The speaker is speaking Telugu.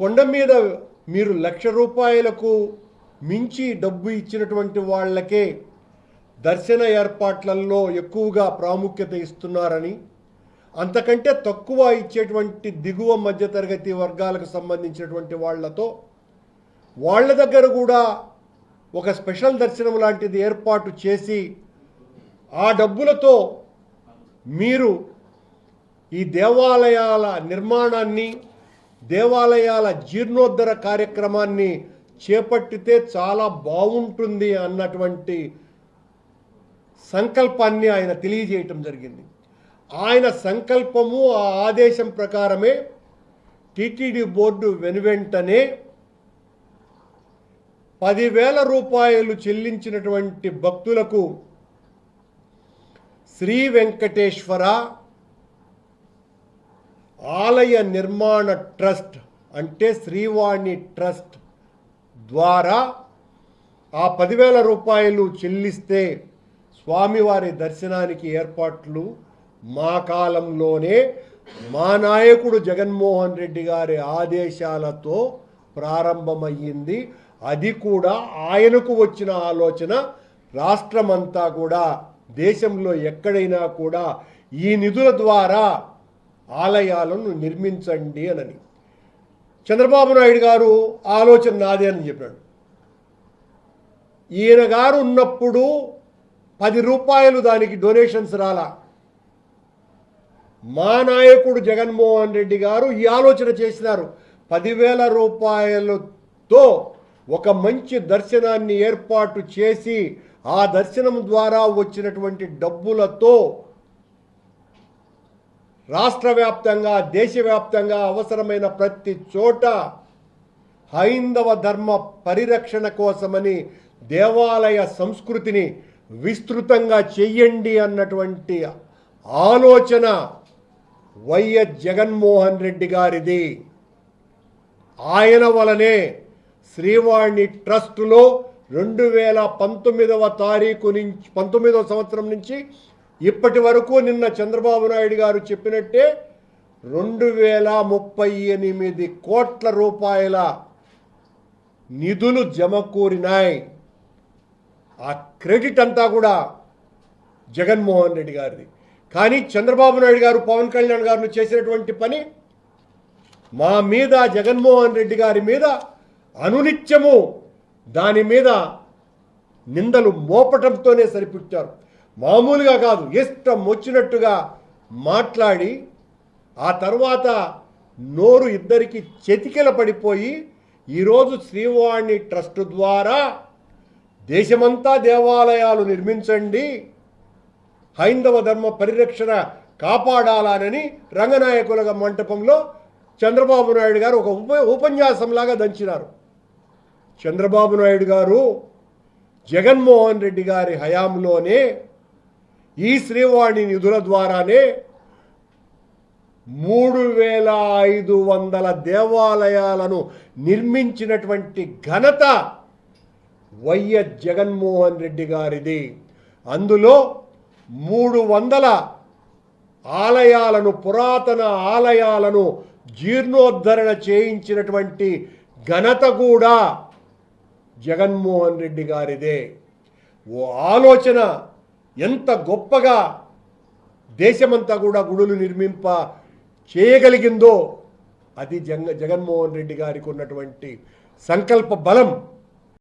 కొండ మీద మీరు లక్ష రూపాయలకు మించి డబ్బు ఇచ్చినటువంటి వాళ్ళకే దర్శన ఏర్పాట్లలో ఎక్కువగా ప్రాముఖ్యత ఇస్తున్నారని అంతకంటే తక్కువ ఇచ్చేటువంటి దిగువ మధ్యతరగతి వర్గాలకు సంబంధించినటువంటి వాళ్ళతో వాళ్ళ దగ్గర కూడా ఒక స్పెషల్ దర్శనం లాంటిది ఏర్పాటు చేసి ఆ డబ్బులతో మీరు ఈ దేవాలయాల నిర్మాణాన్ని దేవాలయాల జీర్ణోద్ధర కార్యక్రమాన్ని చేపట్టితే చాలా బాగుంటుంది అన్నటువంటి సంకల్పాన్ని ఆయన తెలియజేయటం జరిగింది. ఆయన సంకల్పము ఆ ఆదేశం ప్రకారమే టిటిడి బోర్డు వెనువెంటనే పదివేల రూపాయలు చెల్లించినటువంటి భక్తులకు శ్రీ వెంకటేశ్వర ఆలయ నిర్మాణ ట్రస్ట్ అంటే శ్రీవాణి ట్రస్ట్ ద్వారా ఆ పదివేల రూపాయలు చెల్లిస్తే స్వామివారి దర్శనానికి ఏర్పాట్లు మా కాలంలోనే మా నాయకుడు జగన్మోహన్ రెడ్డి గారి ఆదేశాలతో ప్రారంభమయ్యింది. అది కూడా ఆయనకు వచ్చిన ఆలోచన. రాష్ట్రమంతా కూడా దేశంలో ఎక్కడైనా కూడా ఈ నిధుల ద్వారా ఆలయాలను నిర్మించండి అనని. చంద్రబాబు నాయుడు గారు ఆలోచన నాదే అని చెప్పాడు. ఈయన గారు ఉన్నప్పుడు పది రూపాయలు దానికి డొనేషన్స్ రాలా. మా నాయకుడు జగన్మోహన్ రెడ్డి గారు ఈ ఆలోచన చేసినారు. పదివేల రూపాయలతో ఒక మంచి దర్శనాన్ని ఏర్పాటు చేసి ఆ దర్శనం ద్వారా వచ్చినటువంటి డబ్బులతో రాష్ట్ర వ్యాప్తంగా దేశవ్యాప్తంగా అవసరమైన ప్రతి చోట హైందవ ధర్మ పరిరక్షణ కోసమని దేవాలయ సంస్కృతిని విస్తృతంగా చెయ్యండి అన్నటువంటి ఆలోచన వైఎస్ జగన్మోహన్ రెడ్డి గారిది. ఆయన వలనే శ్రీవాణి ట్రస్టులో రెండు వేల పంతొమ్మిదవ తారీఖు నుంచి పంతొమ్మిదవ సంవత్సరం నుంచి ఇప్పటి వరకు నిన్న చంద్రబాబు నాయుడు గారు చెప్పినట్టే రెండు వేల ముప్పై ఎనిమిది కోట్ల రూపాయల నిధులు జమకూరినాయి ఆ క్రెడిట్ అంతా కూడా జగన్మోహన్ రెడ్డి గారిది. కానీ చంద్రబాబు నాయుడు గారు పవన్ కళ్యాణ్ గారు చేసినటువంటి పని మా మీద జగన్మోహన్ రెడ్డి గారి మీద అనునిత్యము దాని మీద నిందలు మోపటంతోనే సరిపెట్టారు. మామూలుగా కాదు ఇష్టం వచ్చినట్టుగా మాట్లాడి ఆ తర్వాత నోరు ఇద్దరికి చెతికెల పడిపోయి ఈరోజు శ్రీవాణి ట్రస్ట్ ద్వారా దేశమంతా దేవాలయాలు నిర్మించండి హైందవ ధర్మ పరిరక్షణ కాపాడాలనని రంగనాయకుల మంటపంలో చంద్రబాబు నాయుడు గారు ఒక ఉప ఉపన్యాసంలాగా దంచినారు. చంద్రబాబు నాయుడు గారు జగన్మోహన్ రెడ్డి గారి హయాంలోనే ఈ శ్రీవాణి నిధుల ద్వారానే మూడు వేల ఐదు వందల దేవాలయాలను నిర్మించినటువంటి ఘనత వైఎస్ జగన్మోహన్ రెడ్డి గారిది. అందులో మూడు వందల ఆలయాలను పురాతన ఆలయాలను జీర్ణోద్ధరణ చేయించినటువంటి ఘనత కూడా జగన్మోహన్ రెడ్డి గారిదే. ఓ ఆలోచన ఎంత గొప్పగా దేశమంతా కూడా గుడులు నిర్మింప చేయగలిగిందో అది జగ జగన్మోహన్ రెడ్డి గారికి ఉన్నటువంటి సంకల్ప బలం.